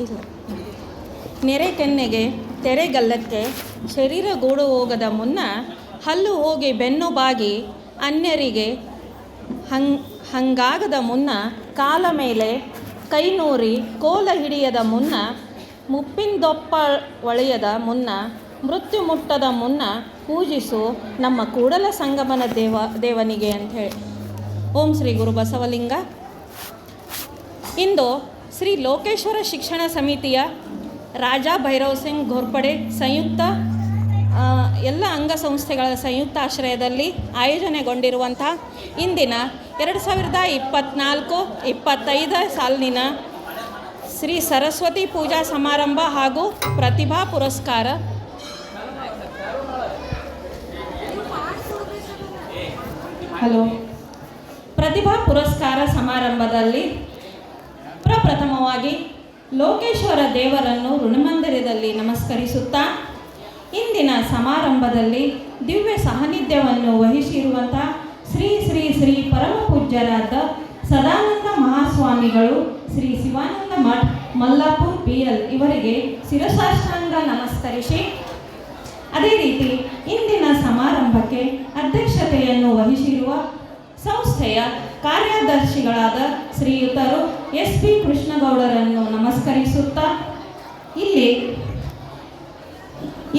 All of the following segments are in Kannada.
ಇಲ್ಲ. ನೆರೆ ಕೆನ್ನೆಗೆ ತೆರೆಗಲ್ಲಕ್ಕೆ ಶರೀರ ಗೂಡು ಹೋಗದ ಮುನ್ನ ಹಲ್ಲು ಹೋಗಿ ಬೆನ್ನು ಬಾಗಿ ಅನ್ಯರಿಗೆ ಹಂಗ್ ಹಂಗಾಗದ ಮುನ್ನ ಕಾಲ ಮೇಲೆ ಕೈ ನೂರಿ ಕೋಲ ಹಿಡಿಯದ ಮುನ್ನ ಮುಪ್ಪಿಂದೊಪ್ಪ ಒಳೆಯದ ಮುನ್ನ ಮೃತ್ಯು ಮುಟ್ಟದ ಮುನ್ನ ಪೂಜಿಸು ನಮ್ಮ ಕೂಡಲ ಸಂಗಮನ ದೇವ, ದೇವನಿಗೆ ಅಂಥೇಳಿ ಓಂ ಶ್ರೀ ಗುರು ಬಸವಲಿಂಗ. ಇಂದು ಶ್ರೀ ಲೋಕೇಶ್ವರ ಶಿಕ್ಷಣ ಸಮಿತಿಯ ರಾಜಾ ಭೈರವ್ ಸಿಂಗ್ ಘೋರ್ಪಡೆ ಸಂಯುಕ್ತ ಎಲ್ಲ ಅಂಗಸಂಸ್ಥೆಗಳ ಸಂಯುಕ್ತ ಆಶ್ರಯದಲ್ಲಿ ಆಯೋಜನೆಗೊಂಡಿರುವಂಥ ಇಂದಿನ ಎರಡು ಸಾವಿರದ ಇಪ್ಪತ್ತ್ನಾಲ್ಕು ಇಪ್ಪತ್ತೈದ ಸಾಲಿನ ಶ್ರೀ ಸರಸ್ವತಿ ಪೂಜಾ ಸಮಾರಂಭ ಹಾಗೂ ಪ್ರತಿಭಾ ಪುರಸ್ಕಾರ. ಹಲೋ. ಪ್ರತಿಭಾ ಪುರಸ್ಕಾರ ಸಮಾರಂಭದಲ್ಲಿ ಪ್ರಪ್ರಥಮವಾಗಿ ಲೋಕೇಶ್ವರ ದೇವರನ್ನು ಋಣಮಂದಿರದಲ್ಲಿ ನಮಸ್ಕರಿಸುತ್ತಾ, ಇಂದಿನ ಸಮಾರಂಭದಲ್ಲಿ ದಿವ್ಯ ಸಾನ್ನಿಧ್ಯವನ್ನು ವಹಿಸಿರುವಂಥ ಶ್ರೀ ಶ್ರೀ ಶ್ರೀ ಪರಮ ಪೂಜ್ಯರಾದ ಸದಾನಂದ ಮಹಾಸ್ವಾಮಿಗಳು ಶ್ರೀ ಶಿವಾನಂದ ಮಠ, ಮಲ್ಲಾಪುರ್ ಪಿ ಎಲ್ ಇವರಿಗೆ ಶಿರಸಾಷ್ಟಾಂಗ ನಮಸ್ಕರಿಸಿ, ಅದೇ ರೀತಿ ಇಂದಿನ ಸಮಾರಂಭಕ್ಕೆ ಅಧ್ಯಕ್ಷತೆಯನ್ನು ವಹಿಸಿರುವ ಸಂಸ್ಥೆಯ ಕಾರ್ಯದರ್ಶಿಗಳಾದ ಶ್ರೀಯುತರು ಎಸ್ ಪಿ ಕೃಷ್ಣಗೌಡರನ್ನು ನಮಸ್ಕರಿಸುತ್ತಾ, ಇಲ್ಲಿ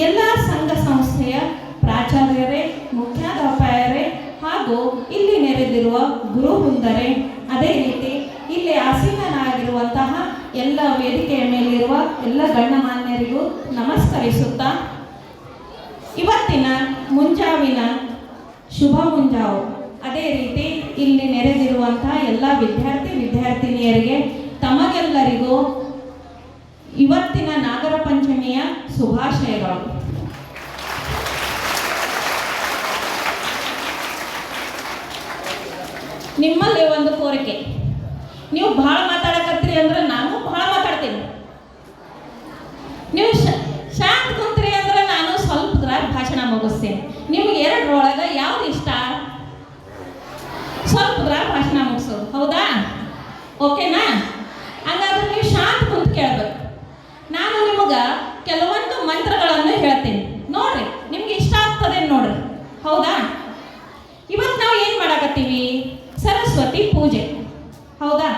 ಎಲ್ಲ ಸಂಘ ಸಂಸ್ಥೆಯ ಪ್ರಾಚಾರ್ಯರೇ, ಮುಖ್ಯಾಧ್ಯಾಪಕರೇ ಹಾಗೂ ಇಲ್ಲಿ ನೆರೆದಿರುವ ಗುರುವೃಂದರೇ, ಅದೇ ರೀತಿ ಇಲ್ಲಿ ಆಸೀನಾಗಿರುವಂತಹ ಎಲ್ಲ ವೇದಿಕೆಯ ಮೇಲಿರುವ ಎಲ್ಲ ಗಣ್ಯಮಾನ್ಯರಿಗೂ ನಮಸ್ಕರಿಸುತ್ತಾ, ಇವತ್ತಿನ ಮುಂಜಾವಿನ ಶುಭ ಮುಂಜಾವು. ಅದೇ ರೀತಿ ಇಲ್ಲಿ ನೆರೆದಿರುವಂತಹ ಎಲ್ಲ ವಿದ್ಯಾರ್ಥಿ ವಿದ್ಯಾರ್ಥಿನಿಯರಿಗೆ ತಮಗೆಲ್ಲರಿಗೂ ಇವತ್ತಿನ ನಾಗರ ಪಂಚಮಿಯ ಶುಭಾಶಯಗಳು. ನಿಮ್ಮಲ್ಲಿ ಒಂದು ಕೋರಿಕೆ. ನೀವು ಬಹಳ ಮಾತಾಡಕತ್ತೀರಿ ಅಂದ್ರೆ ನಾನು ಬಹಳ ಮಾತಾಡ್ತೀನಿ ನೀವು ಶ- ಶಾಂತ ಕುಂತ್ರಿ ಅಂದ್ರೆ ನಾನು ಸ್ವಲ್ಪ ದ್ರಾಗ ಭಾಷಣ ಮುಗಿಸ್ತೀನಿ ನಿಮ್ಗೆ ಎರಡರೊಳಗೆ ಯಾವ್ದು ಇಷ್ಟ ಸ್ವಲ್ಪ ದ್ರಾಗ ಭಾಷಣ ಮುಗಿಸೋದು ಹೌದಾ ಓಕೆನಾ ಹಂಗಾದ್ರೆ ನೀವು ಶಾಂತ ಕುಂತು ಕೇಳಬೇಕು. ನಾನು ನಿಮಗೆ ಕೆಲವೊಂದು ಮಂತ್ರಗಳನ್ನು ಹೇಳ್ತೀನಿ. ನೋಡ್ರಿ, ನಿಮ್ಗೆ ಇಷ್ಟ ಆಗ್ತದೆ ನೋಡ್ರಿ. ಹೌದಾ? ಇವತ್ತು ನಾವು ಏನು ಮಾಡಾಕತ್ತೀವಿ? ಸರಸ್ವತಿ ಪೂಜೆ. ಹೌದಾ?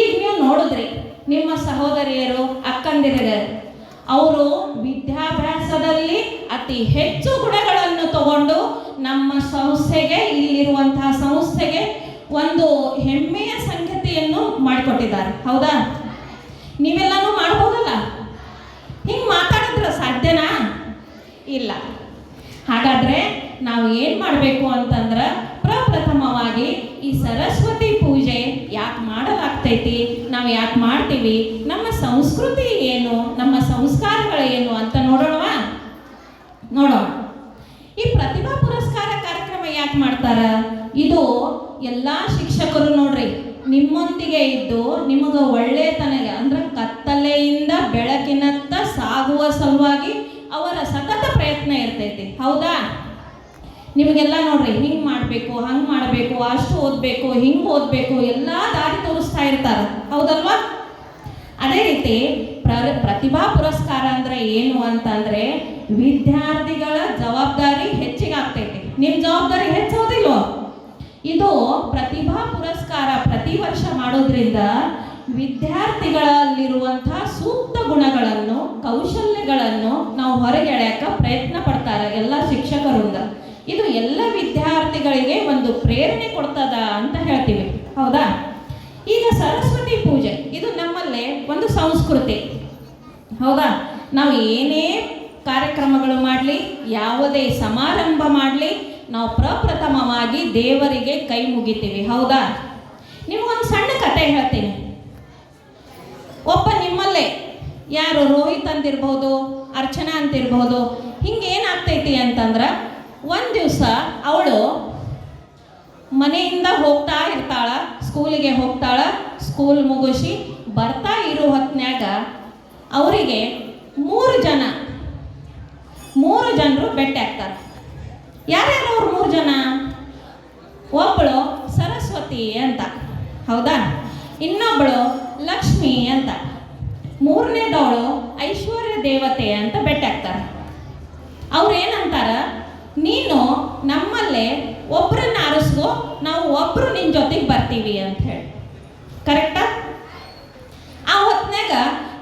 ಈಗ ನೀವು ನೋಡಿದ್ರಿ, ನಿಮ್ಮ ಸಹೋದರಿಯರು ಅಕ್ಕಂದಿರಿಗೆ ಅವರು ವಿದ್ಯಾಭ್ಯಾಸದಲ್ಲಿ ಅತಿ ಹೆಚ್ಚು ಗುಣಗಳನ್ನು ತಗೊಂಡು ನಮ್ಮ ಸಂಸ್ಥೆಗೆ, ಇಲ್ಲಿರುವಂತಹ ಸಂಸ್ಥೆಗೆ ಒಂದು ಹೆಮ್ಮೆಯ ಸಂಗತಿಯನ್ನು ಮಾಡಿಕೊಟ್ಟಿದ್ದಾರೆ. ಹೌದಾ? ನೀವೆಲ್ಲನೂ ಮಾಡ್ಬೋದಲ್ಲ ಹಿಂಗೆ ಮಾತಾಡಿದ್ರೆ ಸಾಧ್ಯನಾ? ಇಲ್ಲ. ಹಾಗಾದ್ರೆ ನಾವು ಏನು ಮಾಡಬೇಕು ಅಂತಂದ್ರೆ ಪ್ರಪ್ರಥಮವಾಗಿ ಈ ಸರಸ್ವತಿ ಪೂಜೆ ಯಾಕೆ ಮಾಡಲಾಗ್ತೈತಿ, ನಾವು ಯಾಕೆ ಮಾಡ್ತೀವಿ, ನಮ್ಮ ಸಂಸ್ಕೃತಿ ಏನು, ನಮ್ಮ ಸಂಸ್ಕಾರಗಳು ಏನು ಅಂತ ನೋಡೋಣವಾ? ನೋಡೋಣ. ಈ ಪ್ರತಿಭಾ ಪುರಸ್ಕಾರ ಕಾರ್ಯಕ್ರಮ ಯಾಕೆ ಮಾಡ್ತಾರ? ಇದು ಎಲ್ಲ ಶಿಕ್ಷಕರು ನೋಡ್ರಿ, ನಿಮ್ಮೊಂದಿಗೆ ಇದ್ದು ನಿಮಗೆ ಒಳ್ಳೆತನಗೆ, ಅಂದ್ರೆ ಕತ್ತಲೆಯಿಂದ ಬೆಳಕಿನತ್ತ ಸಾಗುವ ಸಲುವಾಗಿ ಅವರ ಸತತ ಪ್ರಯತ್ನ ಇರ್ತೈತಿ. ಹೌದಾ? ನಿಮಗೆಲ್ಲ ನೋಡ್ರಿ, ಹಿಂಗೆ ಮಾಡಬೇಕು, ಹಂಗೆ ಮಾಡಬೇಕು, ಅಷ್ಟು ಓದಬೇಕು, ಹಿಂಗೆ ಓದಬೇಕು, ಎಲ್ಲ ದಾರಿ ತೋರಿಸ್ತಾ ಇರ್ತಾರೆ. ಹೌದಲ್ವಾ? ಅದೇ ರೀತಿ ಪ್ರ, ಪ್ರತಿಭಾ ಪುರಸ್ಕಾರ ಅಂದ್ರೆ ಏನು ಅಂತಂದ್ರೆ ವಿದ್ಯಾರ್ಥಿಗಳ ಜವಾಬ್ದಾರಿ ಹೆಚ್ಚಿಗೆ ಆಗ್ತೈತಿ ನಿಮ್ಮ ಜವಾಬ್ದಾರಿ ಹೆಚ್ಚೋದಿಲ್ವೋ ಇದು ಪ್ರತಿಭಾ ಪುರಸ್ಕಾರ ಪ್ರತಿ ವರ್ಷ ಮಾಡೋದ್ರಿಂದ ವಿದ್ಯಾರ್ಥಿಗಳಲ್ಲಿರುವಂತಹ ಸೂಕ್ತ ಗುಣಗಳನ್ನು, ಕೌಶಲ್ಯಗಳನ್ನು ನಾವು ಹೊರಗೆ ಎಳೆಯಕ್ಕೆ ಪ್ರಯತ್ನ ಪಡ್ತಾರೆ ಎಲ್ಲ ಶಿಕ್ಷಕರಿಂದ. ಇದು ಎಲ್ಲ ವಿದ್ಯಾರ್ಥಿಗಳಿಗೆ ಒಂದು ಪ್ರೇರಣೆ ಕೊಡ್ತದ ಅಂತ ಹೇಳ್ತೀವಿ. ಹೌದಾ? ಈಗ ಸರಸ್ವತಿ ಪೂಜೆ, ಇದು ನಮ್ಮಲ್ಲಿ ಒಂದು ಸಂಸ್ಕೃತಿ. ಹೌದಾ? ನಾವು ಏನೇ ಕಾರ್ಯಕ್ರಮಗಳು ಮಾಡಲಿ, ಯಾವುದೇ ಸಮಾರಂಭ ಮಾಡಲಿ ನಾವು ಪ್ರಪ್ರಥಮವಾಗಿ ದೇವರಿಗೆ ಕೈ ಮುಗಿತೀವಿ, ಹೌದಾ? ನಿಮಗೊಂದು ಸಣ್ಣ ಕತೆ ಹೇಳ್ತೀನಿ. ಒಬ್ಬ ನಿಮ್ಮಲ್ಲೇ, ಯಾರು ರೋಹಿತ್ ಅಂತಿರ್ಬೋದು, ಅರ್ಚನಾ ಅಂತಿರ್ಬೋದು, ಹಿಂಗೆ ಏನಾಗ್ತೈತಿ ಅಂತಂದ್ರೆ ಒಂದು ದಿವಸ ಅವಳು ಮನೆಯಿಂದ ಹೋಗ್ತಾ ಇರ್ತಾಳ, ಸ್ಕೂಲಿಗೆ ಹೋಗ್ತಾಳ, ಸ್ಕೂಲ್ ಮುಗಿಸಿ ಬರ್ತಾ ಇರೋ ಹೊತ್ನ್ಯಾಗ ಅವರಿಗೆ ಮೂರು ಜನ, ಮೂರು ಜನರು ಭೇಟಿ ಆಗ್ತಾರೆ. ಯಾರ್ಯಾರು ಅವ್ರು ಮೂರು ಜನ? ಒಬ್ಬಳು ಸರಸ್ವತಿ ಅಂತ. ಹೌದಾ? ಇನ್ನೊಬ್ಬಳು ಲಕ್ಷ್ಮಿ ಅಂತ. ಮೂರನೇದವಳು ಐಶ್ವರ್ಯ ದೇವತೆ ಅಂತ ಭೇಟಿ ಆಗ್ತಾರೆ. ಅವ್ರು ಏನಂತಾರ? ನೀನು ನಮ್ಮಲ್ಲೇ ಒಬ್ಬರನ್ನ ಆರಿಸ್ಕೋ, ನಾವು ಒಬ್ಬರು ನಿನ್ನ ಜೊತೆಗೆ ಬರ್ತೀವಿ ಅಂತ ಹೇಳಿ. ಕರೆಕ್ಟಾ ಆ? ಹೊತ್ನಾಗ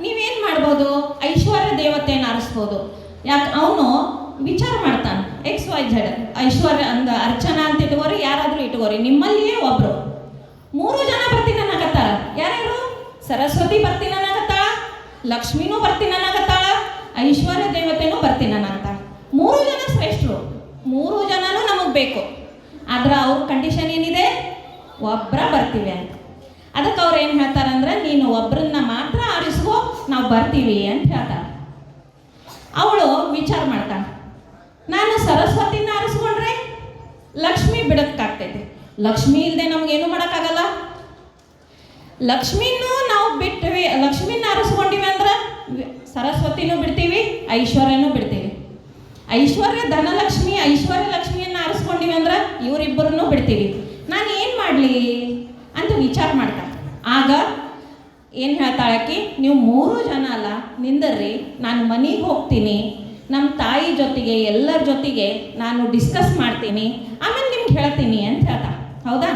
ನೀವೇನು ಮಾಡ್ಬೋದು? ಐಶ್ವರ್ಯ ದೇವತೆಯನ್ನು ಆರಿಸ್ಬೋದು. ಯಾಕೆ, ಅವನು ವಿಚಾರ ಮಾಡ್ತಾನೆ. ಎಕ್ಸ್ ವೈ ಝೆಡ್ ಐಶ್ವರ್ಯ ಅಂದ ಅರ್ಚನಾ ಅಂತ ಇಟ್ಕೋರಿ ಯಾರಾದರೂ ಇಟ್ಕೋರಿ ನಿಮ್ಮಲ್ಲಿಯೇ ಒಬ್ರು. ಮೂರು ಜನ ಬರ್ತೀನಿ ಅನ್ನಕತ್ತಾಳ. ಯಾರ್ಯಾರು? ಸರಸ್ವತಿ ಬರ್ತೀನಿ ಅನ್ನಕತ್ತಾಳ. ಲಕ್ಷ್ಮಿನೂ ಬರ್ತೀನಿ ಅನ್ನಕತ್ತಾಳ. ಐಶ್ವರ್ಯ ದೇವತೆನೂ ಬರ್ತೀನಿ ಅಂತ ಮೂರು ಜನ ಶ್ರೇಷ್ಠರು. ಮೂರು ಜನನೂ ನಮಗೆ ಬೇಕು. ಆದ್ರೆ ಅವ್ರ ಕಂಡೀಷನ್ ಏನಿದೆ? ಒಬ್ಬರ ಬರ್ತೀವಿ ಅಂತ. ಅದಕ್ಕೆ ಅವ್ರು ಏನು ಹೇಳ್ತಾರಂದ್ರೆ, ನೀನು ಒಬ್ಬರನ್ನ ಮಾತ್ರ ಆರಿಸ್ಕೋ, ನಾವು ಬರ್ತೀವಿ ಅಂತ ಹೇಳ್ತಾರೆ. ಅವಳು ನಾನು ಸರಸ್ವತಿನ ಆರಿಸ್ಕೊಂಡ್ರೆ ಲಕ್ಷ್ಮಿ ಬಿಡಕ್ಕಾಗ್ತೈತೆ. ಲಕ್ಷ್ಮಿ ಇಲ್ಲದೆ ನಮ್ಗೇನು ಮಾಡೋಕ್ಕಾಗಲ್ಲ? ಲಕ್ಷ್ಮಿನೂ ನಾವು ಬಿಟ್ಟಿವಿ ಲಕ್ಷ್ಮಿನ ಆರಿಸ್ಕೊಂಡಿವಿ ಅಂದ್ರೆ ಸರಸ್ವತಿನೂ ಬಿಡ್ತೀವಿ, ಐಶ್ವರ್ಯನೂ ಬಿಡ್ತೀವಿ. ಐಶ್ವರ್ಯ ಧನಲಕ್ಷ್ಮಿ, ಐಶ್ವರ್ಯ ಲಕ್ಷ್ಮಿಯನ್ನು ಆರಿಸ್ಕೊಂಡಿವಿ ಅಂದ್ರೆ ಇವರಿಬ್ಬರನ್ನೂ ಬಿಡ್ತೀವಿ. ನಾನು ಏನು ಮಾಡಲಿ ಅಂತ ವಿಚಾರ ಮಾಡ್ತಾಳೆ ಆಗ ಏನು ಹೇಳ್ತಾಳಕಿ ನೀವು ಮೂರು ಜನ ಅಲ್ಲ ನಿಂದರ್ರಿ ನಾನು ಮನೆಗೆ ಹೋಗ್ತೀನಿ ನಮ್ಮ ತಾಯಿ ಜೊತೆಗೆ, ಎಲ್ಲರ ಜೊತೆಗೆ ನಾನು ಡಿಸ್ಕಸ್ ಮಾಡ್ತೀನಿ. ಆಮೇಲೆ ನಿಮ್ಗೆ ಹೇಳ್ತೀನಿ ಅಂತ ಹೇಳ್ತ. ಹೌದಾ?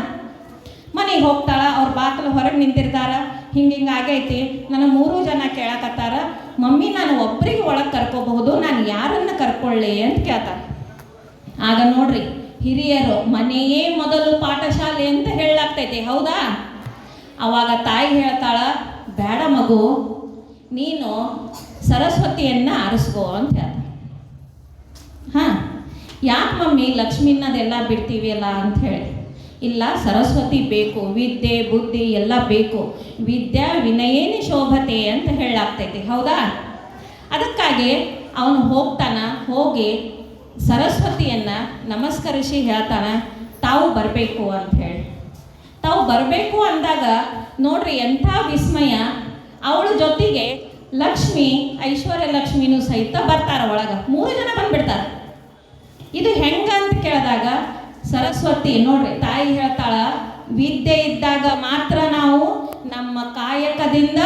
ಮನೆಗೆ ಹೋಗ್ತಾಳ, ಅವ್ರ ಬಾಕಲು ಹೊರಗೆ ನಿಂತಿರ್ತಾರ. ಹಿಂಗೆ ಹಿಂಗೆ ಆಗೈತಿ. ನನ್ನ ಮೂರು ಜನ ಕೇಳಕತ್ತಾರ. ಮಮ್ಮಿ, ನಾನು ಒಬ್ಬರಿಗೆ ಒಳಗೆ ಕರ್ಕೋಬಹುದು, ನಾನು ಯಾರನ್ನು ಕರ್ಕೊಳ್ಳಿ ಅಂತ ಕೇಳ್ತಾರೆ ಆಗ ನೋಡ್ರಿ, ಹಿರಿಯರು ಮನೆಯೇ ಮೊದಲು ಪಾಠಶಾಲೆ ಅಂತ ಹೇಳಲಾಗ್ತೈತಿ, ಹೌದಾ? ಅವಾಗ ತಾಯಿ ಹೇಳ್ತಾಳ, ಬೇಡ ಮಗು, ನೀನು ಸರಸ್ವತಿಯನ್ನ ಆರಿಸ್ಕೋ ಅಂತ ಹೇಳ್ತಾರೆ ಹಾಂ, ಯಾಕೆ ಮಮ್ಮಿ ಲಕ್ಷ್ಮಿನದೆಲ್ಲ ಬಿಡ್ತೀವಿ ಅಲ್ಲ ಅಂತ ಹೇಳಿ. ಇಲ್ಲ, ಸರಸ್ವತಿ ಬೇಕು, ವಿದ್ಯೆ, ಬುದ್ಧಿ ಎಲ್ಲ ಬೇಕು. ವಿದ್ಯಾ ವಿನಯೇನೇ ಶೋಭತೆ ಅಂತ ಹೇಳಾಗ್ತೈತಿ, ಹೌದಾ? ಅದಕ್ಕಾಗಿ ಅವನು ಹೋಗ್ತಾನ, ಹೋಗಿ ಸರಸ್ವತಿಯನ್ನ ನಮಸ್ಕರಿಸಿ ಹೇಳ್ತಾನೆ, ತಾವು ಬರಬೇಕು ಅಂತ ಹೇಳಿ. ತಾವು ಬರಬೇಕು ಅಂದಾಗ ನೋಡ್ರಿ ಎಂಥ ವಿಸ್ಮಯ. ಅವಳ ಜೊತೆಗೆ ಲಕ್ಷ್ಮಿ, ಐಶ್ವರ್ಯ ಲಕ್ಷ್ಮಿನೂ ಸಹಿತ ಬರ್ತಾರ ಒಳಗ. ಮೂರು ಜನ ಬಂದ್ಬಿಡ್ತಾರೆ. ಇದು ಹೆಂಗ ಅಂತ ಕೇಳಿದಾಗ ಸರಸ್ವತಿ, ನೋಡ್ರಿ, ತಾಯಿ ಹೇಳ್ತಾಳ, ವಿದ್ಯೆ ಇದ್ದಾಗ ಮಾತ್ರ ನಾವು ನಮ್ಮ ಕಾಯಕದಿಂದ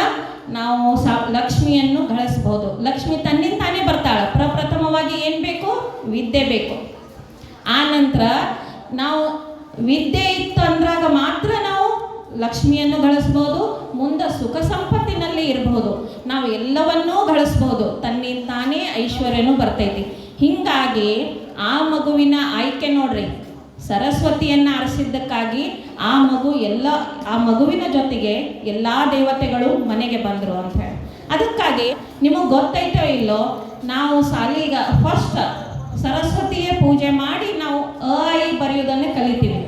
ನಾವು ಲಕ್ಷ್ಮಿಯನ್ನು ಗಳಿಸ್ಬೋದು. ಲಕ್ಷ್ಮಿ ತನ್ನಿಂದ ತಾನೇ ಬರ್ತಾಳ. ಪ್ರಪ್ರಥಮವಾಗಿ ಏನು ಬೇಕು? ವಿದ್ಯೆ ಬೇಕು. ಆ ನಂತರ ನಾವು ವಿದ್ಯೆ ಇತ್ತು ಅಂದ್ರಾಗ ಮಾತ್ರ ನಾವು ಲಕ್ಷ್ಮಿಯನ್ನು ಗಳಿಸ್ಬೋದು. ಮುಂದೆ ಸುಖ ಸಂಪತ್ತಿನಲ್ಲಿ ಇರಬಹುದು ನಾವು ಎಲ್ಲವನ್ನೂ ಗಳಿಸ್ಬೋದು. ತನ್ನಿಂದ ತಾನೇ ಐಶ್ವರ್ಯನೂ ಬರ್ತೈತಿ. ಹಿಂಗಾಗಿ ಆ ಮಗುವಿನ ಆಯ್ಕೆ ನೋಡ್ರಿ. ಸರಸ್ವತಿಯನ್ನು ಆರಿಸಿದ್ದಕ್ಕಾಗಿ ಆ ಮಗು ಎಲ್ಲ, ಆ ಮಗುವಿನ ಜೊತೆಗೆ ಎಲ್ಲ ದೇವತೆಗಳು ಮನೆಗೆ ಬಂದರು ಅಂತ ಹೇಳಿ. ಅದಕ್ಕಾಗಿ ನಿಮಗೆ ಗೊತ್ತೈತೋ ಇಲ್ಲೋ, ನಾವು ಸಾಲಿಗ ಫಸ್ಟ್ ಸರಸ್ವತಿಯ ಪೂಜೆ ಮಾಡಿ ನಾವು ಅ, ಐ ಬರೆಯುವುದನ್ನು ಕಲಿತೀವಿ.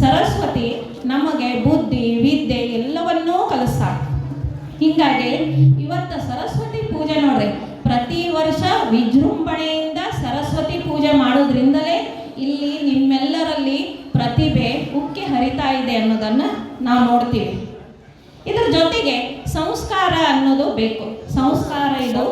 ಸರಸ್ವತಿ ನಮಗೆ ಬುದ್ಧಿ, ವಿದ್ಯೆ ಎಲ್ಲವನ್ನೂ ಕಲಿಸ್ತಾಳೆ ಹಿಂಗಾಗಿ ಇವತ್ತು ಸರಸ್ವತಿ ಪೂಜೆ ನೋಡ್ರಿ. ಪ್ರತಿ ವರ್ಷ ವಿಜೃಂಭಣೆಯಿಂದ ಸರಸ್ವತಿ ಪೂಜೆ ಮಾಡೋದ್ರಿಂದಲೇ ಇಲ್ಲಿ ನಿಮ್ಮೆಲ್ಲರಲ್ಲಿ ಪ್ರತಿಭೆ ಉಕ್ಕಿ ಹರಿತಾ ಇದೆ ಅನ್ನೋದನ್ನು ನಾವು ನೋಡ್ತೀವಿ. ಇದ್ರ ಜೊತೆಗೆ ಸಂಸ್ಕಾರ ಅನ್ನೋದು ಬೇಕು. ಸಂಸ್ಕಾರ ಇದು.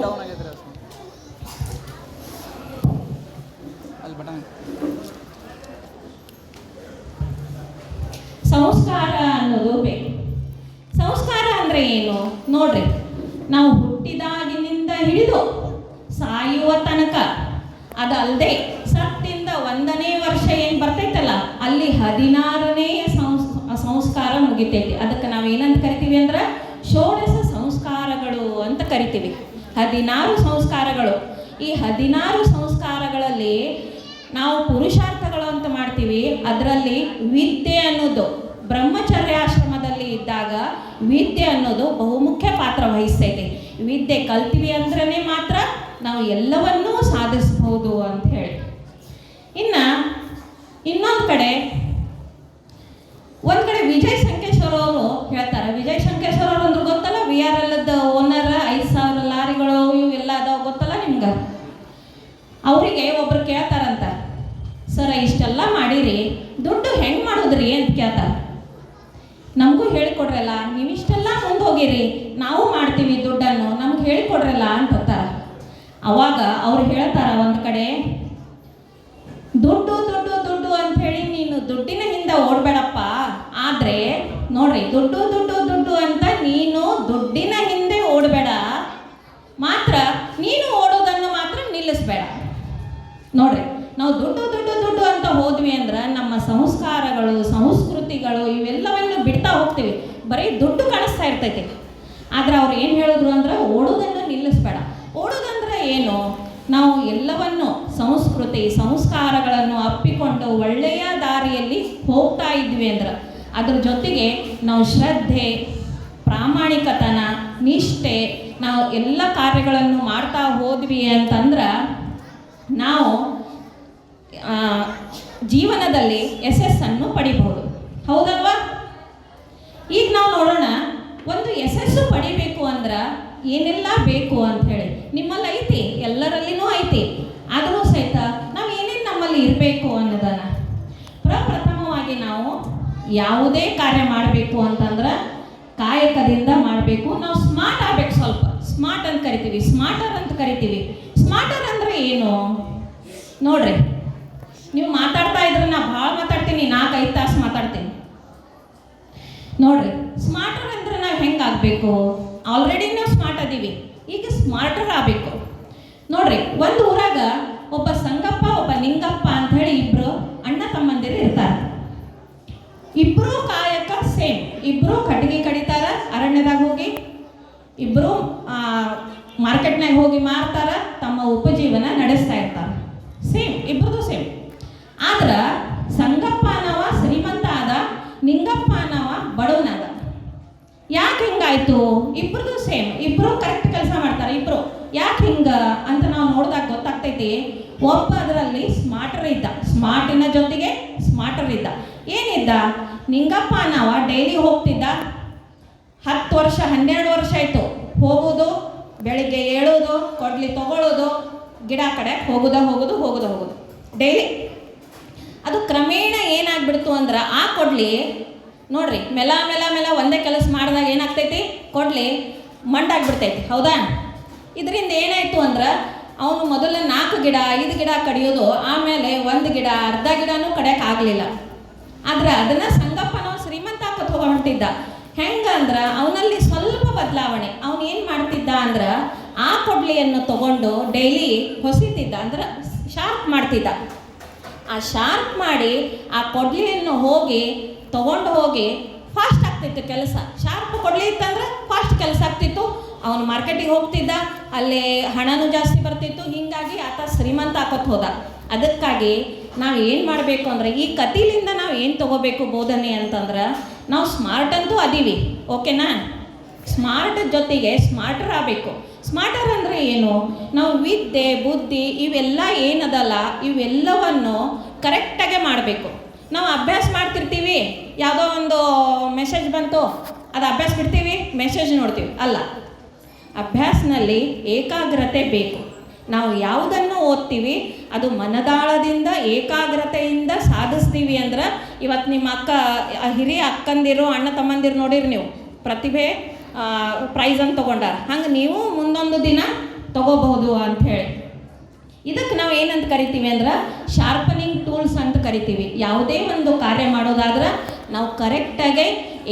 ಸಂಸ್ಕಾರ ಅನ್ನೋದು ನೋಡ್ರಿ, ನಾವು ಹುಟ್ಟಿದಾಗಿನಿಂದ ಹಿಡಿದು ಸಾಯುವ ತನಕ ಅದಲ್ಲದೆ ಸತ್ತಿಂದ ಒಂದನೇ ವರ್ಷ ಏನು ಬರ್ತೈತಲ್ಲ, ಅಲ್ಲಿ ಹದಿನಾರನೆಯ ಸಂಸ್, ಸಂಸ್ಕಾರ ಮುಗಿತೈತಿ. ಅದಕ್ಕೆ ನಾವು ಏನಂತ ಕರಿತೀವಿ ಅಂದ್ರೆ, ಷೋಡಶ ಸಂಸ್ಕಾರಗಳು ಅಂತ ಕರಿತೀವಿ. ಹದಿನಾರು ಸಂಸ್ಕಾರಗಳು. ಈ ಹದಿನಾರು ಸಂಸ್ಕಾರಗಳಲ್ಲಿ ನಾವು ಪುರುಷಾರ್ಥಗಳು ಅಂತ ಮಾಡ್ತೀವಿ. ಅದರಲ್ಲಿ ವಿದ್ಯೆ ಅನ್ನೋದು ಇದ್ದಾಗ ವಿದ್ಯೆ ಅನ್ನೋದು ಬಹುಮುಖ್ಯ ಪಾತ್ರ ವಹಿಸ್ತೈತೆ. ವಿದ್ಯೆ ಕಲ್ತೀವಿ ಅಂದ್ರೇ ಮಾತ್ರ ನಾವು ಎಲ್ಲವನ್ನೂ ಸಾಧಿಸಬಹುದು ಅಂತ ಹೇಳಿ. ಇನ್ನ ಇನ್ನೊಂದು ಕಡೆ, ಒಂದ್ ಕಡೆ ವಿಜಯ್ ಸಂಕೇಶ್ವರ ಅವರು ಹೇಳ್ತಾರೆ. ವಿಜಯ್ ಸಂಕೇಶ್ವರ ಅವರು ಅಂದ್ರೆ ಗೊತ್ತಲ್ಲ ವಿ ಆರ್ ಎಲ್ ಓನರ್ ಐದು ಸಾವಿರ ಲಾರಿಗಳು ಇವೆಲ್ಲ ಅದಾವ ಗೊತ್ತಲ್ಲ ನಿಮ್ಗೆ? ಅವರಿಗೆ ಒಬ್ರು ಕೇಳ್ತಾರಂತ, ಸರ್, ಇಷ್ಟೆಲ್ಲ ಮಾಡಿರಿ. ನಮಗೂ ಹೇಳ್ಕೊಡ್ರಲ್ಲ ನೀವು ಇಷ್ಟೆಲ್ಲ ಮುಂದೆ ಹೋಗಿರಿ ನಾವು ಮಾಡ್ತೀವಿ ದುಡ್ಡನ್ನು, ನಮ್ಗೆ ಹೇಳ್ಕೊಡ್ರಲ್ಲ ಅಂತ ಅವಾಗ ಅವ್ರು ಹೇಳ್ತಾರ ಒಂದು ಕಡೆ, ದುಡ್ಡು ದುಡ್ಡು ದುಡ್ಡು ಅಂತ ಹೇಳಿ ನೀನು ದುಡ್ಡಿನ ಹಿಂದೆ ಓಡಬೇಡಪ್ಪ. ಆದರೆ ನೋಡ್ರಿ, ದುಡ್ಡು ದುಡ್ಡು ದುಡ್ಡು ಅಂತ ನೀನು ದುಡ್ಡಿನ ಹಿಂದೆ ಓಡಬೇಡ. ಮಾತ್ರ ನೀನು ಓಡೋದನ್ನು ಮಾತ್ರ ನಿಲ್ಲಿಸ್ಬೇಡ. ನೋಡ್ರಿ, ನಾವು ದುಡ್ಡು ಬರೀ ದುಡ್ಡು ಕಾಣಿಸ್ತಾ ಇರ್ತೈತಿ. ಆದ್ರೆ ಅವ್ರು ಏನು ಹೇಳಿದ್ರು ಅಂದ್ರೆ ಓಡೋದನ್ನು ನಿಲ್ಲಿಸ್ಬೇಡ. ಓಡೋದಂದ್ರೆ ಏನು? ನಾವು ಎಲ್ಲವನ್ನು ಸಂಸ್ಕೃತಿ, ಸಂಸ್ಕಾರಗಳನ್ನು ಅಪ್ಪಿಕೊಂಡು ಒಳ್ಳೆಯ ದಾರಿಯಲ್ಲಿ ಹೋಗ್ತಾ ಇದ್ವಿ ಅಂದ್ರೆ, ಅದ್ರ ಜೊತೆಗೆ ನಾವು ಶ್ರದ್ಧೆ, ಪ್ರಾಮಾಣಿಕತನ, ನಿಷ್ಠೆ, ನಾವು ಎಲ್ಲ ಕಾರ್ಯಗಳನ್ನು ಮಾಡ್ತಾ ಹೋದ್ವಿ ಅಂತಂದ್ರೆ, ನಾವು ಜೀವನದಲ್ಲಿ ಯಶಸ್ಸನ್ನು ಪಡಿಬಹುದು. ಹೌದಲ್ವಾ? ಈಗ ನಾವು ನೋಡೋಣ, ಒಂದು ಯಶಸ್ಸು ಪಡಿಬೇಕು ಅಂದ್ರೆ ಏನೆಲ್ಲ ಬೇಕು ಅಂತ ಹೇಳಿ. ನಿಮ್ಮಲ್ಲಿ ಐತಿ, ಎಲ್ಲರಲ್ಲಿನೂ ಐತಿ. ಆದರೂ ಸಹಿತ ನಾವು ಏನೇನು ನಮ್ಮಲ್ಲಿ ಇರಬೇಕು ಅನ್ನೋದನ್ನ. ಪ್ರಪ್ರಥಮವಾಗಿ ನಾವು ಯಾವುದೇ ಕಾರ್ಯ ಮಾಡಬೇಕು ಅಂತಂದ್ರೆ ಕಾಯಕದಿಂದ ಮಾಡಬೇಕು. ನಾವು ಸ್ಮಾರ್ಟ್ ಆಗ್ಬೇಕು ಸ್ವಲ್ಪ. ಸ್ಮಾರ್ಟ್ ಅಂತ ಕರಿತೀವಿ. ಸ್ಮಾರ್ಟರ್ ಅಂತ ಕರಿತೀವಿ. ಸ್ಮಾರ್ಟರ್ ಅಂದ್ರೆ ಏನು? ನೋಡ್ರಿ, ನೀವು ಮಾತಾಡ್ತಾ ಇದ್ರೆ ನಾ ಭಾಳ ಮಾತಾಡ್ತೀನಿ. ನಾಲ್ಕು ಐದು ತಾಸು ಮಾತಾಡ್ತೀನಿ ನೋಡ್ರಿ ಸ್ಮಾರ್ಟರ್ ಅಂದ್ರೆ ನಾವು ಹೆಂಗಾಗಬೇಕು ಆಲ್ರೆಡಿ ನಾವು ಸ್ಮಾರ್ಟ್ ಅದೀವಿ. ಈಗ ಸ್ಮಾರ್ಟರ್ ಆಗಬೇಕು. ನೋಡ್ರಿ, ಒಂದು ಊರಾಗ ಒಬ್ಬ ಸಂಗಪ್ಪ, ಒಬ್ಬ ನಿಂಗಪ್ಪ ಅಂತ ಹೇಳಿ ಇಬ್ರು ಅಣ್ಣ ತಮ್ಮಂದಿರು ಇರ್ತಾರೆ. ಇಬ್ರು ಕಾಯಕ ಸೇಮ್ ಇಬ್ರು ಕಟ್ಟಿಗೆ ಕಡಿತಾರ, ಅರಣ್ಯದಾಗ ಹೋಗಿ. ಇಬ್ರು ಮಾರ್ಕೆಟ್ನಾಗ ಹೋಗಿ ಮಾರ್ತಾರ, ತಮ್ಮ ಉಪಜೀವನ ನಡೆಸ್ತಾ ಇರ್ತಾರೆ ಸೇಮ್ ಇಬ್ರದು ಸೇಮ್ ಆದ್ರ ಸಂಗಪ್ಪ ಅನ್ನವ ಶ್ರೀಮಂತ ಆದ ನಿಂಗಪ್ಪ ಅನ್ನವ ಬಡವನಾದ ಯಾಕೆ ಹಿಂಗಾಯ್ತು? ಇಬ್ರದ್ದು ಸೇಮ್ ಇಬ್ರು ಕರೆಕ್ಟ್ ಕೆಲಸ ಮಾಡ್ತಾರೆ, ಇಬ್ರು. ಯಾಕೆ ಹಿಂಗ ಅಂತ ನಾವು ನೋಡಿದಾಗ ಗೊತ್ತಾಗ್ತೈತಿ, ಒಬ್ಬ ಅದರಲ್ಲಿ ಸ್ಮಾರ್ಟರ್ ಇದ್ದ. ಸ್ಮಾರ್ಟಿನ ಜೊತೆಗೆ ಸ್ಮಾರ್ಟರ್ ಇದ್ದ. ಏನಿದ್ದ? ನಿಂಗಪ್ಪ ನಾವ ಡೈಲಿ ಹೋಗ್ತಿದ್ದ, ಹತ್ತು ವರ್ಷ, ಹನ್ನೆರಡು ವರ್ಷ ಆಯಿತು. ಹೋಗೋದು, ಬೆಳಿಗ್ಗೆ ಏಳೋದು, ಕೊಡ್ಲಿ ತಗೊಳ್ಳೋದು ಗಿಡ ಕಡೆ ಹೋಗುದ, ಹೋಗೋದು ಹೋಗುದ, ಹೋಗೋದು. ಡೈಲಿ ಅದು ಕ್ರಮೇಣ ಏನಾಗ್ಬಿಡ್ತು ಅಂದ್ರೆ ಆ ಕೊಡ್ಲಿ ನೋಡ್ರಿ, ಮೆಲ ಮೆಲ ಮೆಲ ಒಂದೇ ಕೆಲಸ ಮಾಡಿದಾಗ ಏನಾಗ್ತೈತಿ? ಕೊಡ್ಲಿ, ಮಂಡಾಗ್ಬಿಡ್ತೈತಿ, ಹೌದಾ? ಇದರಿಂದ ಏನಾಯ್ತು ಅಂದ್ರೆ, ಅವನು ಮೊದಲ ನಾಲ್ಕು ಗಿಡ, ಐದು ಗಿಡ ಕಡಿಯೋದು, ಆಮೇಲೆ ಒಂದು ಗಿಡ, ಅರ್ಧ ಗಿಡನೂ ಕಡಿಯಕ್ಕೆ ಆಗಲಿಲ್ಲ. ಆದ್ರೆ ಅದನ್ನ ಸಂಗಪ್ಪನ ಶ್ರೀಮಂತ ಹಾಕತ್ ಹೋಗ ಹೊಂಟಿದ್ದ. ಹೆಂಗಂದ್ರ ಅವನಲ್ಲಿ ಸ್ವಲ್ಪ ಬದಲಾವಣೆ. ಅವನು ಏನು ಮಾಡ್ತಿದ್ದ ಅಂದ್ರೆ, ಆ ಕೊಡ್ಲಿಯನ್ನು ತಗೊಂಡು ಡೈಲಿ ಹೊಸಿತಿದ್ದ ಅಂದ್ರೆ ಶಾರ್ಪ್ ಮಾಡ್ತಿದ್ದ. ಆ ಶಾರ್ಪ್ ಮಾಡಿ ಆ ಕೊಡ್ಲಿಯನ್ನು ಹೋಗಿ ತಗೊಂಡು ಹೋಗಿ ಫಾಸ್ಟ್ ಆಗ್ತಿತ್ತು ಕೆಲಸ. ಶಾರ್ಪ್ ಕೊಡ್ಲಿ ಇತ್ತಂದ್ರೆ ಫಾಸ್ಟ್ ಕೆಲಸ ಆಗ್ತಿತ್ತು. ಅವನು ಮಾರ್ಕೆಟಿಗೆ ಹೋಗ್ತಿದ್ದ, ಅಲ್ಲಿ ಹಣನೂ ಜಾಸ್ತಿ ಬರ್ತಿತ್ತು. ಹೀಗಾಗಿ ಆತ ಶ್ರೀಮಂತ ಹಾಕೋತ್ ಹೋದ. ಅದಕ್ಕಾಗಿ ನಾವು ಏನು ಮಾಡಬೇಕು ಅಂದ್ರೆ, ಈ ಕತಿಲಿಂದ ನಾವು ಏನು ತಗೋಬೇಕು ಬೋಧನೆ ಅಂತಂದ್ರೆ, ನಾವು ಸ್ಮಾರ್ಟ್ ಅಂತೂ ಅದೀವಿ. ಓಕೆನಾ ಸ್ಮಾರ್ಟ್ ಜೊತೆಗೆ ಸ್ಮಾರ್ಟರ್ ಆಗಬೇಕು. ಸ್ಮಾರ್ಟರ್ ಅಂದರೆ ಏನು? ನಾವು ವಿದ್ಯೆ, ಬುದ್ಧಿ ಇವೆಲ್ಲ ಏನದಲ್ಲ, ಇವೆಲ್ಲವನ್ನು ಕರೆಕ್ಟಾಗೆ ಮಾಡಬೇಕು. ನಾವು ಅಭ್ಯಾಸ ಮಾಡ್ತಿರ್ತೀವಿ. ಯಾವುದೋ ಒಂದು ಮೆಸೇಜ್ ಬಂತು, ಅದು ಅಭ್ಯಾಸ ಬಿಡ್ತೀವಿ ಮೆಸೇಜ್ ನೋಡ್ತೀವಿ. ಅಲ್ಲ, ಅಭ್ಯಾಸನಲ್ಲಿ ಏಕಾಗ್ರತೆ ಬೇಕು. ನಾವು ಯಾವುದನ್ನು ಓದ್ತೀವಿ, ಅದು ಮನದಾಳದಿಂದ, ಏಕಾಗ್ರತೆಯಿಂದ ಸಾಧಿಸ್ತೀವಿ ಅಂದ್ರೆ ಇವತ್ತು ನಿಮ್ಮ ಅಕ್ಕ ಹಿರಿಯ ಅಕ್ಕಂದಿರು, ಅಣ್ಣ ತಮ್ಮಂದಿರು ನೋಡಿರಿ ನೀವು, ಪ್ರತಿಭೆ ಪ್ರೈಸ್ ಅಂತ ತೊಗೊಂಡಾರ. ಹಂಗೆ ನೀವು ಮುಂದೊಂದು ದಿನ ತಗೋಬಹುದು ಅಂತ ಹೇಳಿ. ಇದಕ್ಕೆ ನಾವು ಏನಂತ ಕರಿತೀವಿ ಅಂದ್ರೆ ಶಾರ್ಪನಿಂಗ್ ಟೂಲ್ಸ್ ಅಂತ ಕರಿತೀವಿ. ಯಾವುದೇ ಒಂದು ಕಾರ್ಯ ಮಾಡೋದಾದ್ರೆ ನಾವು ಕರೆಕ್ಟಾಗಿ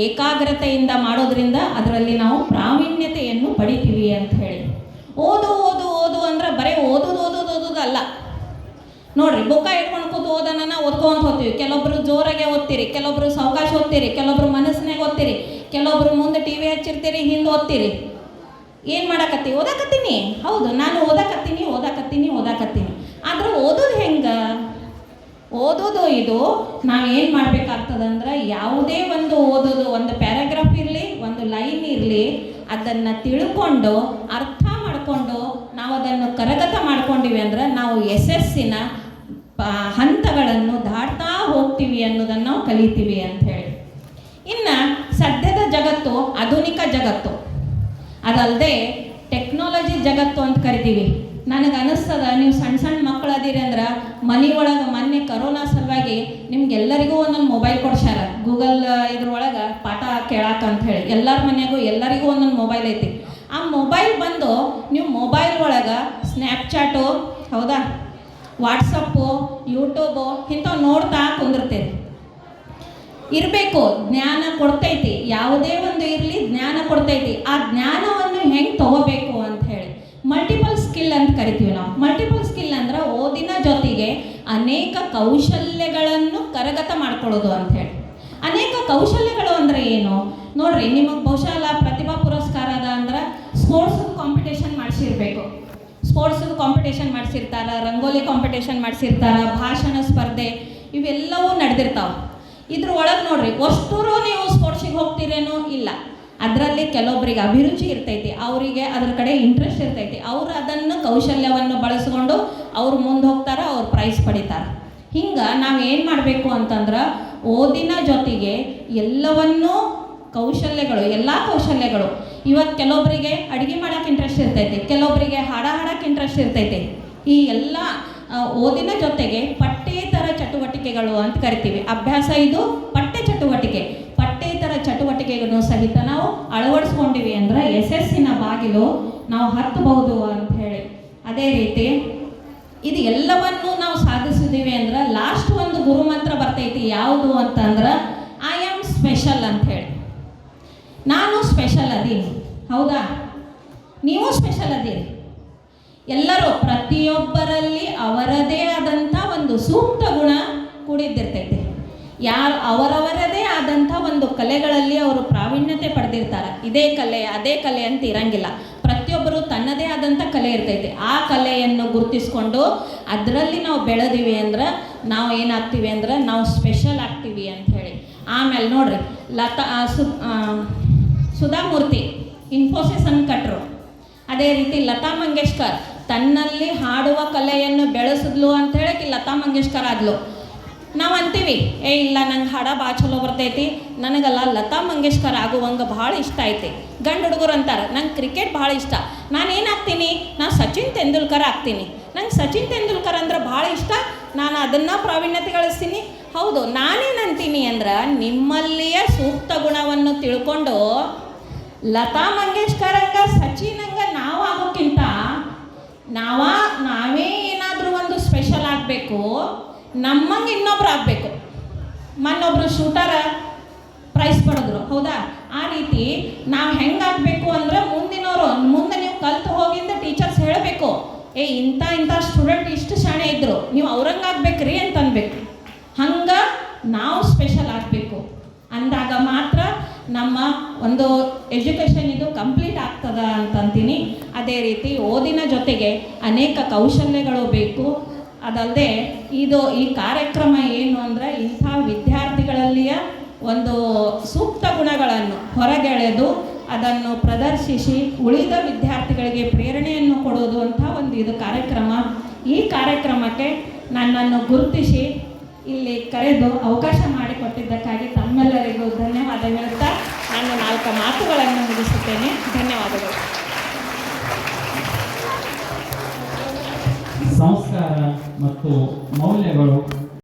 ಏಕಾಗ್ರತೆಯಿಂದ ಮಾಡೋದ್ರಿಂದ ಅದರಲ್ಲಿ ನಾವು ಪ್ರಾವೀಣ್ಯತೆಯನ್ನು ಪಡಿತೀವಿ ಅಂತ ಹೇಳಿ. ಓದು ಓದು ಓದು ಅಂದ್ರೆ ಬರೀ ಓದೋದು ಓದೋದು ಓದೋದು ಅಲ್ಲ. ನೋಡ್ರಿ, ಬುಕ್ಕ ಇಟ್ಕೊಂಡು ಕೂತು ಓದೋಣ ಓದ್ಕೊಂತ ಹೋಗ್ತೀವಿ. ಕೆಲವೊಬ್ರು ಜೋರಾಗೆ ಓದ್ತೀರಿ, ಕೆಲವೊಬ್ರು ಸಾವಕಾಶ ಓದ್ತೀರಿ, ಕೆಲವೊಬ್ರು ಮನಸ್ಸಿನಾಗ ಓದ್ತೀರಿ, ಕೆಲವೊಬ್ರು ಮುಂದೆ ಟಿ ವಿ ಹಚ್ಚಿರ್ತೀರಿ, ಹಿಂದೆ ಓದ್ತೀರಿ. ಏನು ಮಾಡಕತ್ತಿ? ಓದಾಕತ್ತೀನಿ. ಹೌದು, ನಾನು ಓದಾಕತ್ತೀನಿ ಓದಾಕತ್ತೀನಿ ಓದಾಕತ್ತೀನಿ. ಆದ್ರೆ ಓದೋದು ಹೆಂಗೆ? ಓದೋದು ಇದು. ನಾವು ಏನು ಮಾಡ್ಬೇಕಾಗ್ತದಂದ್ರೆ ಯಾವುದೇ ಒಂದು ಓದೋದು, ಒಂದು ಪ್ಯಾರಾಗ್ರಾಫ್ ಇರಲಿ, ಒಂದು ಲೈನ್ ಇರಲಿ, ಅದನ್ನು ತಿಳ್ಕೊಂಡು, ಅರ್ಥ ಮಾಡಿಕೊಂಡು ನಾವು ಅದನ್ನು ಕರಗತ ಮಾಡ್ಕೊಂಡಿವಿ ಅಂದ್ರೆ ನಾವು ಯಶಸ್ಸಿನ ಹಂತಗಳನ್ನು ದಾಟ್ತಾ ಹೋಗ್ತೀವಿ ಅನ್ನೋದನ್ನು ನಾವು ಕಲಿತೀವಿ ಅಂತ ಹೇಳಿ. ಇನ್ನು ಸದ್ಯದ ಜಗತ್ತು ಆಧುನಿಕ ಜಗತ್ತು. ಅದಲ್ಲದೆ ಟೆಕ್ನಾಲಜಿ ಜಗತ್ತು ಅಂತ ಕರಿತೀವಿ. ನನಗೆ ಅನಿಸ್ತದ, ನೀವು ಸಣ್ಣ ಸಣ್ಣ ಮಕ್ಕಳು ಅದೀರಿ ಅಂದ್ರೆ ಮನೆ ಒಳಗೆ ಮೊನ್ನೆ ಕರೋನಾ ಸಲುವಾಗಿ ನಿಮ್ಗೆಲ್ಲರಿಗೂ ಒಂದೊಂದು ಮೊಬೈಲ್ ಕೊಡ್ಸ್ಯಾರ. ಗೂಗಲ್ ಇದ್ರೊಳಗೆ ಪಾಠ ಕೇಳಾಕ ಅಂತ ಹೇಳಿ. ಎಲ್ಲರ ಮನೆಯಾಗೂ ಎಲ್ಲರಿಗೂ ಒಂದೊಂದು ಮೊಬೈಲ್ ಐತಿ. ಆ ಮೊಬೈಲ್ ಬಂದು ನೀವು ಮೊಬೈಲ್ ಒಳಗೆ ಸ್ನ್ಯಾಪ್ಚಾಟು ಹೌದಾ? ವಾಟ್ಸಪ್ಪು ಯೂಟ್ಯೂಬು ಇಂಥವು ನೋಡ್ತಾ ಕುಂದಿರ್ತೀರಿ. ಇರಬೇಕು, ಜ್ಞಾನ ಕೊಡ್ತೈತಿ. ಯಾವುದೇ ಒಂದು ಇರಲಿ ಜ್ಞಾನ ಕೊಡ್ತೈತಿ. ಆ ಜ್ಞಾನವನ್ನು ಹೆಂಗೆ ತಗೋಬೇಕು ಅಂತ ಹೇಳಿ. ಅಂತ ಕರಿತೀವಿ ನಾವು ಮಲ್ಟಿಪಲ್ ಸ್ಕಿಲ್ ಅಂದ್ರೆ ಓದಿನ ಜೊತೆಗೆ ಅನೇಕ ಕೌಶಲ್ಯಗಳನ್ನು ಕರಗತ ಮಾಡ್ಕೊಳ್ಳೋದು ಅಂತ ಹೇಳಿ. ಅನೇಕ ಕೌಶಲ್ಯಗಳು ಅಂದ್ರೆ ಏನು? ನೋಡ್ರಿ, ನಿಮಗೆ ಬಹುಶಃ ಪ್ರತಿಭಾ ಪುರಸ್ಕಾರ ಅದ ಅಂದ್ರೆ ಸ್ಪೋರ್ಟ್ಸ್ ಕಾಂಪಿಟೇಷನ್ ಮಾಡಿಸಿರ್ಬೇಕು. ಸ್ಪೋರ್ಟ್ಸ್ ಕಾಂಪಿಟೇಷನ್ ಮಾಡಿಸಿರ್ತಾರ, ರಂಗೋಲಿ ಕಾಂಪಿಟೇಷನ್ ಮಾಡಿಸಿರ್ತಾರ, ಭಾಷಣ ಸ್ಪರ್ಧೆ, ಇವೆಲ್ಲವೂ ನಡೆದಿರ್ತಾವೆ. ಇದ್ರ ಒಳಗೆ ನೋಡ್ರಿ, ಅಷ್ಟೂರು ನೀವು ಸ್ಪೋರ್ಟ್ಸಿಗೆ ಹೋಗ್ತೀರೇನೋ ಇಲ್ಲ. ಅದರಲ್ಲಿ ಕೆಲವೊಬ್ಬರಿಗೆ ಅಭಿರುಚಿ ಇರ್ತೈತಿ, ಅವರಿಗೆ ಅದ್ರ ಕಡೆ ಇಂಟ್ರೆಸ್ಟ್ ಇರ್ತೈತಿ, ಅವ್ರು ಅದನ್ನು ಕೌಶಲ್ಯವನ್ನು ಬಳಸ್ಕೊಂಡು ಅವ್ರು ಮುಂದೆ ಹೋಗ್ತಾರೆ, ಅವ್ರು ಪ್ರೈಸ್ ಪಡಿತಾರೆ. ಹಿಂಗೆ ನಾವು ಏನು ಮಾಡಬೇಕು ಅಂತಂದ್ರೆ ಓದಿನ ಜೊತೆಗೆ ಎಲ್ಲವನ್ನೂ ಕೌಶಲ್ಯಗಳು, ಎಲ್ಲ ಕೌಶಲ್ಯಗಳು. ಇವತ್ತು ಕೆಲವೊಬ್ಬರಿಗೆ ಅಡುಗೆ ಮಾಡೋಕೆ ಇಂಟ್ರೆಸ್ಟ್ ಇರ್ತೈತಿ ಕೆಲವೊಬ್ಬರಿಗೆ ಹಾಡ ಹಾಡೋಕೆ ಇಂಟ್ರೆಸ್ಟ್ ಇರ್ತೈತಿ. ಈ ಎಲ್ಲ ಓದಿನ ಜೊತೆಗೆ ಪಠ್ಯೇತರ ಚಟುವಟಿಕೆಗಳು ಅಂತ ಕರಿತೀವಿ. ಅಭ್ಯಾಸ ಇದು ಪಠ್ಯ ಚಟುವಟಿಕೆ. ಚಟುವಟಿಕೆಗಳನ್ನು ಸಹಿತ ನಾವು ಅಳವಡಿಸ್ಕೊಂಡಿವಿ ಅಂದ್ರೆ ಯಶಸ್ಸಿನ ಬಾಗಿಲು ನಾವು ಹತ್ತಬಹುದು ಅಂತ ಹೇಳಿ. ಅದೇ ರೀತಿ ಇದು ಎಲ್ಲವನ್ನು ನಾವು ಸಾಧಿಸಿದೀವಿ ಅಂದ್ರೆ ಲಾಸ್ಟ್ ಒಂದು ಗುರು ಮಂತ್ರ ಬರ್ತೈತಿ ಯಾವುದು ಅಂತಂದ್ರೆ ಐ ಆಮ್ ಸ್ಪೆಷಲ್ ಅಂತ ಹೇಳಿ. ನಾನು ಸ್ಪೆಷಲ್ ಅದೀನಿ. ಹೌದಾ? ನೀವು ಸ್ಪೆಷಲ್ ಅದೀರಿ. ಎಲ್ಲರೂ ಪ್ರತಿಯೊಬ್ಬರಲ್ಲಿ ಅವರದೇ ಆದಂಥ ಒಂದು ಸೂಕ್ತ ಗುಣ ಕೂಡಿದ್ದಿರ್ತೈತೆ. ಯಾರು ಅವರವರದೇ ಆದಂಥ ಒಂದು ಕಲೆಗಳಲ್ಲಿ ಅವರು ಪ್ರಾವೀಣ್ಯತೆ ಪಡೆದಿರ್ತಾರೆ. ಇದೇ ಕಲೆ, ಅದೇ ಕಲೆ ಅಂತ ಇರಂಗಿಲ್ಲ. ಪ್ರತಿಯೊಬ್ಬರು ತನ್ನದೇ ಆದಂಥ ಕಲೆ ಇರ್ತೈತೆ. ಆ ಕಲೆಯನ್ನು ಗುರುತಿಸ್ಕೊಂಡು ಅದರಲ್ಲಿ ನಾವು ಬೆಳೆದಿವಿ ಅಂದ್ರೆ ನಾವು ಏನಾಗ್ತೀವಿ ಅಂದ್ರೆ ನಾವು ಸ್ಪೆಷಲ್ ಆಗ್ತೀವಿ ಅಂತ ಹೇಳಿ. ಆಮೇಲೆ ನೋಡ್ರಿ, ಲತಾ ಸು ಸುಧಾಮೂರ್ತಿ, ಇನ್ಫೋಸಿಸ್ ಅನ್ನು ಕಟ್ಟರು ಅದೇ ರೀತಿ ಲತಾ ಮಂಗೇಶ್ಕರ್, ತನ್ನಲ್ಲಿ ಹಾಡುವ ಕಲೆಯನ್ನು ಬೆಳೆಸಿದ್ಲು ಅಂತ ಹೇಳಕ್ಕೆ ಲತಾ ಮಂಗೇಶ್ಕರ್ ಆದ್ಲು. ನಾವು ಅಂತೀವಿ, ಏ, ಇಲ್ಲ, ನಂಗೆ ಹಾಡ ಭಾಳ ಚಲೋ ಬರ್ತೈತಿ. ನನಗಲ್ಲ ಲತಾ ಮಂಗೇಶ್ಕರ್ ಆಗುವಂಗೆ ಭಾಳ ಇಷ್ಟ ಐತಿ. ಗಂಡು ಹುಡುಗರು ಅಂತಾರೆ, ನಂಗೆ ಕ್ರಿಕೆಟ್ ಭಾಳ ಇಷ್ಟ. ನಾನು ಏನಾಗ್ತೀನಿ ನಾನು ಸಚಿನ್ ತೆಂಡೂಲ್ಕರ್ ಆಗ್ತೀನಿ. ನಂಗೆ ಸಚಿನ್ ತೆಂಡೂಲ್ಕರ್ ಅಂದ್ರೆ ಭಾಳ ಇಷ್ಟ. ನಾನು ಅದನ್ನು ಪ್ರಾವೀಣ್ಯತೆ ಗಳಿಸ್ತೀನಿ. ಹೌದು ನಾನೇನಂತೀನಿ ಅಂದ್ರೆ ನಿಮ್ಮಲ್ಲಿಯ ಸೂಕ್ತ ಗುಣವನ್ನು ತಿಳ್ಕೊಂಡು, ಲತಾ ಮಂಗೇಶ್ಕರ್ ಹಂಗ ಸಚಿನ್ ನಾವು ಆಗೋಕ್ಕಿಂತ ನಾವ, ನಾವೇ ಏನಾದರೂ ಒಂದು ಸ್ಪೆಷಲ್ ಆಗಬೇಕು. ನಮ್ಮಂಗೆ ಇನ್ನೊಬ್ರು ಆಗಬೇಕು. ಮನ್ನೊಬ್ರು ಶೂಟರ ಪ್ರೈಸ್ ಪಡೆದ್ರು. ಹೌದಾ? ಆ ರೀತಿ ನಾವು ಹೆಂಗಾಗಬೇಕು ಅಂದ್ರೆ ಮುಂದಿನವರು ಮುಂದೆ ನೀವು ಕಲ್ತು ಹೋಗಿಂದ ಟೀಚರ್ಸ್ ಹೇಳಬೇಕು. ಏ, ಇಂಥ ಇಂಥ ಸ್ಟೂಡೆಂಟ್ ಇಷ್ಟು ಶಾಣೆ ಇದ್ದರು ನೀವು ಅವ್ರಂಗಾಗ್ಬೇಕ್ರಿ ಅಂತ ಅನ್ಬೇಕು ಹಂಗೆ ನಾವು ಸ್ಪೆಷಲ್ ಆಗಬೇಕು. ಅಂದಾಗ ಮಾತ್ರ ನಮ್ಮ ಒಂದು ಎಜುಕೇಷನ್ ಇದು ಕಂಪ್ಲೀಟ್ ಆಗ್ತದ ಅಂತಂತೀನಿ ಅದೇ ರೀತಿ ಓದಿನ ಜೊತೆಗೆ ಅನೇಕ ಕೌಶಲ್ಯಗಳು ಬೇಕು. ಅದಲ್ಲದೆ ಇದು ಈ ಕಾರ್ಯಕ್ರಮ ಏನು ಅಂದರೆ ಇಂಥ ವಿದ್ಯಾರ್ಥಿಗಳಲ್ಲಿಯ ಒಂದು ಸೂಕ್ತ ಗುಣಗಳನ್ನು ಹೊರಗೆಳೆದು ಅದನ್ನು ಪ್ರದರ್ಶಿಸಿ ಉಳಿದ ವಿದ್ಯಾರ್ಥಿಗಳಿಗೆ ಪ್ರೇರಣೆಯನ್ನು ಕೊಡೋದು ಅಂತ ಒಂದು ಇದು ಕಾರ್ಯಕ್ರಮ. ಈ ಕಾರ್ಯಕ್ರಮಕ್ಕೆ ನನ್ನನ್ನು ಗುರುತಿಸಿ ಇಲ್ಲಿ ಕರೆದು ಅವಕಾಶ ಮಾಡಿಕೊಟ್ಟಿದ್ದಕ್ಕಾಗಿ ತಮ್ಮೆಲ್ಲರಿಗೂ ಧನ್ಯವಾದ ಹೇಳುತ್ತಾ ನಾನು ನಾಲ್ಕು ಮಾತುಗಳನ್ನು ಮುಗಿಸುತ್ತೇನೆ. ಧನ್ಯವಾದಗಳು. ಸಂಸ್ಕಾರ ಮತ್ತು ಮೌಲ್ಯಗಳು